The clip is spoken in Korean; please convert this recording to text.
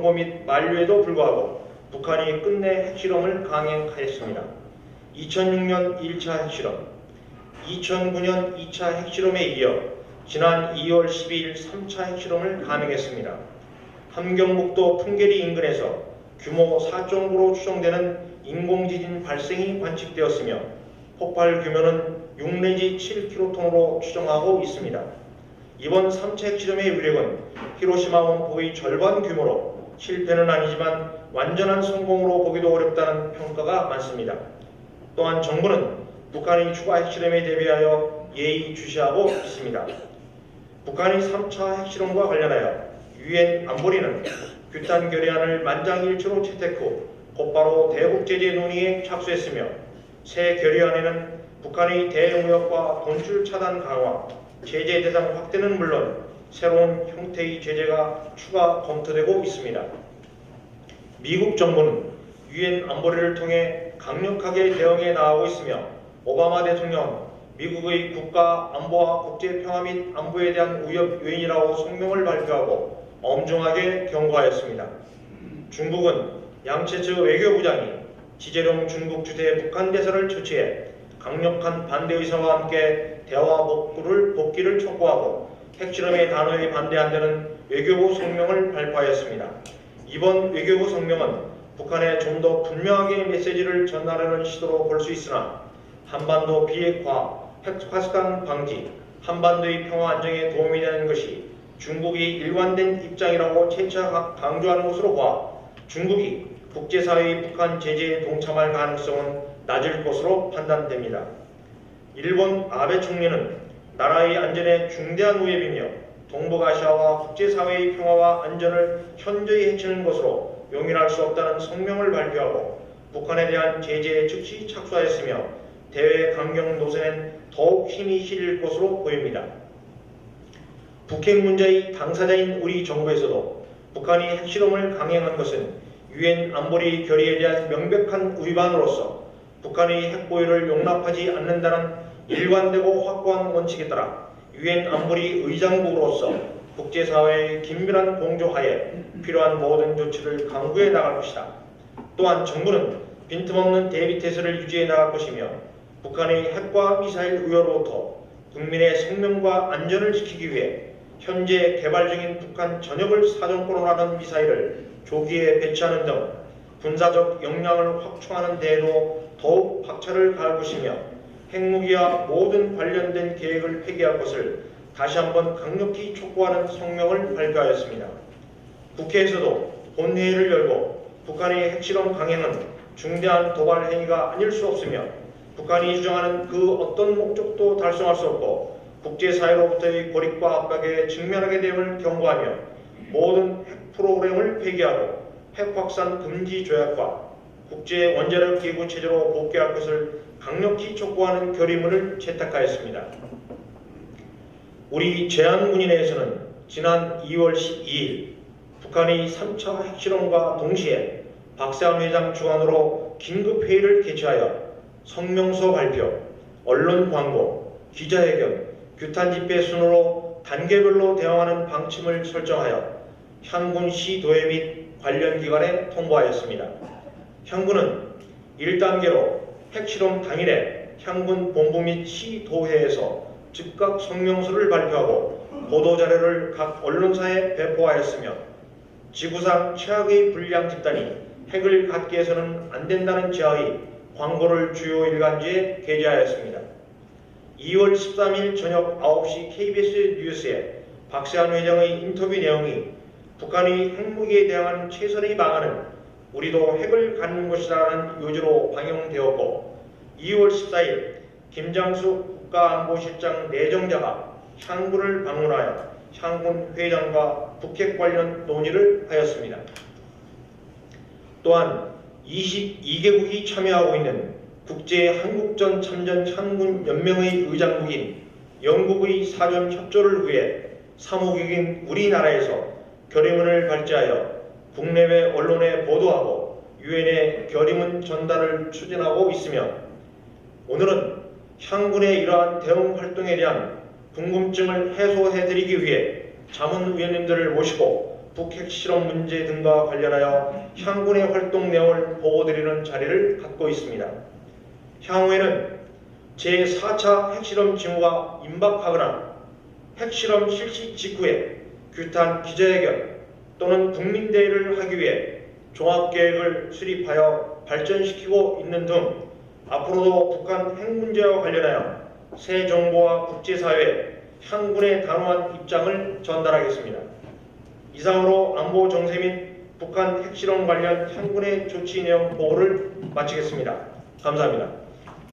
선고 및 만류에도 불구하고 북한이 끝내 핵실험을 강행하였습니다. 2006년 1차 핵실험, 2009년 2차 핵실험에 이어 지난 2월 12일 3차 핵실험을 감행했습니다. 함경북도 풍계리 인근에서 규모 4.9로 추정되는 인공지진 발생이 관측되었으며 폭발 규모는 6 내지 7킬로톤으로 추정하고 있습니다. 이번 3차 핵실험의 위력은 히로시마 원폭의 절반 규모로 실패는 아니지만 완전한 성공으로 보기도 어렵다는 평가가 많습니다. 또한 정부는 북한의 추가 핵실험에 대비하여 예의주시하고 있습니다. 북한이 3차 핵실험과 관련하여 유엔 안보리는 규탄 결의안을 만장일치로 채택 후 곧바로 대북 제재 논의에 착수했으며 새 결의안에는 북한의 대무역과 돈줄 차단 강화, 제재 대상 확대는 물론 새로운 형태의 제재가 추가 검토되고 있습니다. 미국 정부는 유엔 안보리를 통해 강력하게 대응해 나가고 있으며 오바마 대통령 미국의 국가 안보와 국제 평화 및 안보에 대한 위협 요인이라고 성명을 발표하고 엄중하게 경고하였습니다. 중국은 양체츠 외교부장이 지재룡 중국 주재 북한 대사를 초치해 강력한 반대 의사와 함께 대화 복구를 복귀를 촉구하고 핵실험의 단호히 반대한다는 외교부 성명을 발표하였습니다. 이번 외교부 성명은 북한에 좀 더 분명하게 메시지를 전달하는 시도로 볼 수 있으나 한반도 비핵화, 핵화수강 방지, 한반도의 평화 안정에 도움이 되는 것이 중국이 일관된 입장이라고 재차 강조하는 것으로 봐 중국이 국제사회의 북한 제재에 동참할 가능성은 낮을 것으로 판단됩니다. 일본 아베 총리는 나라의 안전에 중대한 위협이며 동북아시아와 국제사회의 평화와 안전을 현저히 해치는 것으로 용인할 수 없다는 성명을 발표하고 북한에 대한 제재에 즉시 착수하였으며 대외 강경 노선엔 더욱 힘이 실릴 것으로 보입니다. 북핵 문제의 당사자인 우리 정부에서도 북한이 핵실험을 강행한 것은 유엔 안보리 결의에 대한 명백한 위반으로서 북한의 핵보유를 용납하지 않는다는 일관되고 확고한 원칙에 따라 유엔 안보리 의장국으로서 국제사회의 긴밀한 공조하에 필요한 모든 조치를 강구해 나갈 것이다. 또한 정부는 빈틈없는 대비태세를 유지해 나갈 것이며 북한의 핵과 미사일 우려로부터 국민의 생명과 안전을 지키기 위해 현재 개발 중인 북한 전역을 사정권으로 하는 미사일을 조기에 배치하는 등 군사적 역량을 확충하는 데에도 더욱 박차를 가할 것이며 핵무기와 모든 관련된 계획을 폐기할 것을 다시 한번 강력히 촉구하는 성명을 발표하였습니다. 국회에서도 본회의를 열고 북한의 핵실험 강행은 중대한 도발 행위가 아닐 수 없으며 북한이 주장하는 그 어떤 목적도 달성할 수 없고 국제사회로부터의 고립과 압박에 직면하게 됨을 경고하며 모든 핵 프로그램을 폐기하고 핵 확산 금지 조약과 국제 원자력 기구 체제로 복귀할 것을 강력히 촉구하는 결의문을 채택하였습니다. 우리 제안문의 내에서는 지난 2월 12일 북한이 3차 핵실험과 동시에 박세환 회장 주관으로 긴급회의를 개최하여 성명서 발표, 언론 광고, 기자회견, 규탄 집회 순으로 단계별로 대응하는 방침을 설정하여 향군 시도회 및 관련 기관에 통보하였습니다. 향군은 1단계로 핵실험 당일에 향군 본부 및 시도회에서 즉각 성명서를 발표하고 보도자료를 각 언론사에 배포하였으며 지구상 최악의 불량 집단이 핵을 갖게 해서는 안 된다는 지하의 광고를 주요 일간지에 게재하였습니다. 2월 13일 저녁 9시 KBS 뉴스에 박세환 회장의 인터뷰 내용이 북한의 핵무기에 대한 최선의 방안은 우리도 핵을 갖는 것이라는 요지로 방영되었고 2월 14일 김장수 국가안보실장 내정자가 향군을 방문하여 향군 회장과 북핵 관련 논의를 하였습니다. 또한 22개국이 참여하고 있는 국제 한국전 참전 향군 연맹의 의장국인 영국의 사전 협조를 위해 사무국인 우리나라에서 결의문을 발제하여 국내외 언론에 보도하고 유엔에 결의문 전달을 추진하고 있으며 오늘은 향군의 이러한 대응 활동에 대한 궁금증을 해소해드리기 위해 자문위원님들을 모시고 북핵 실험 문제 등과 관련하여 향군의 활동 내용을 보고드리는 자리를 갖고 있습니다. 향후에는 제4차 핵실험 징후가 임박하거나 핵실험 실시 직후에 규탄 기자회견 또는 국민대회를 하기 위해 종합계획을 수립하여 발전시키고 있는 등 앞으로도 북한 핵 문제와 관련하여 새 정부와 국제사회에 향군의 단호한 입장을 전달하겠습니다. 이상으로 안보 정세 및 북한 핵실험 관련 향군의 조치 내용 보고를 마치겠습니다. 감사합니다.